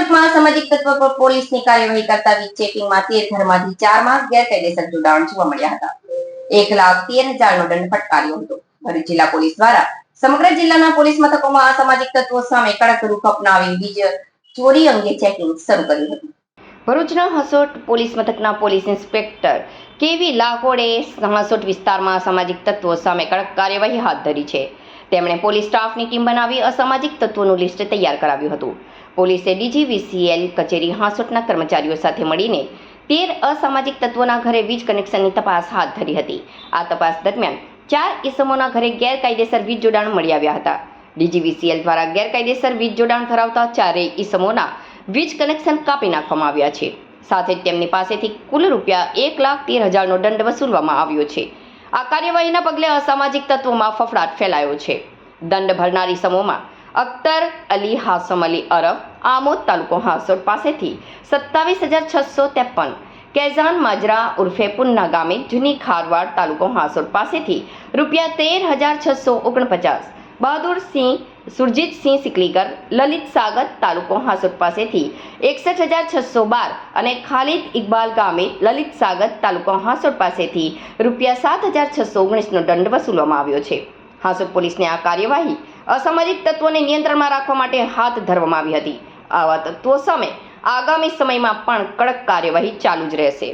હાંસોટમાં સામાજિક તત્વ પર પોલીસની કાર્યવાહી કરતા વીજ ચેકિંગમાં તેર ઘરમાંથી ચારમાં ગેરકાયદેસર જોડાણ જોવા મળ્યા હતા. એક લાખ તેર હજારનો દંડ ફટકાર્યો હતો. ભરૂચ જિલ્લા પોલીસ દ્વારા સમગ્ર જિલ્લાના પોલીસ મથકોમાં અસામાજિક તત્વો સામે કડક રૂખ અપનાવી ચોરી અંગે ચેકિંગ શરૂ કર્યું હતું. ભરૂચના હસોટ પોલીસ મથકના police inspector K V Lahode Hansot વિસ્તારમાં અસામાજિક તત્વો સામે કડક કાર્યવાહી હાથ ધરી છે. તેમણે પોલીસ સ્ટાફની ટીમ બનાવી અસામાજિક તત્વોનું લિસ્ટ તૈયાર કરાવ્યું હતું. પોલીસે ડીજીવીસીએલ કચેરી હાંસોટના કર્મચારીઓ સાથે મળીને તેર અસામાજિક તત્વોના ઘરે વીજ કનેક્શનની તપાસ હાથ ધરી હતી. આ તપાસ દરમિયાન ચાર ઇસમોના ઘરે ગેરકાયદેસર વીજ જોડાણ મળી આવ્યા હતા. ડીજીવીસીએલ દ્વારા ગેરકાયદેસર વીજ જોડાણ ધરાવતા ચારેય ઇસમોના વીજ કનેક્શન કાપી નાખવામાં આવ્યા છે. સાથે જ તેમની પાસેથી કુલ રૂપિયા એક લાખ તેર હજારનો દંડ વસૂલવામાં આવ્યો છે. આ કાર્યવાહીના પગલે અસામાજિક તત્વોમાં ફફડાટ ફેલાયો છે. દંડ ભરનારી સમૂહમાં અખ્તર અલી હાસમ અલી અરબ, આમોદ તાલુકો હાસોડ પાસેથી સત્તાવીસ હજાર છસો ત્રેપન, કેઝાન માજરા ઉર્ફે પુન્ના ગામે જૂની ખારવાડ તાલુકો હાસોડ પાસેથી રૂપિયા તેર હજાર છસો ઓગણપચાસ બહાદુરસિંહ સુરજીતસિંહ સિકલીગર, લલિત સાગર તાલુકો હાસોડ પાસેથી એકસઠ હજાર છસો બાર અને ખાલિદ ઇકબાલ ગામે લલિત સાગર તાલુકો હાસોડ પાસેથી રૂપિયા સાત હજાર છસો ઓગણીસનો દંડ વસૂલવામાં આવ્યો છે. હાસોડ પોલીસની આ કાર્યવાહી અસામાજિક તત્વોને નિયંત્રણમાં રાખવા માટે હાથ ધરવામાં આવી હતી. આવા તત્વો સામે આગામી સમયમાં પણ કડક કાર્યવાહી ચાલુ જ રહેશે.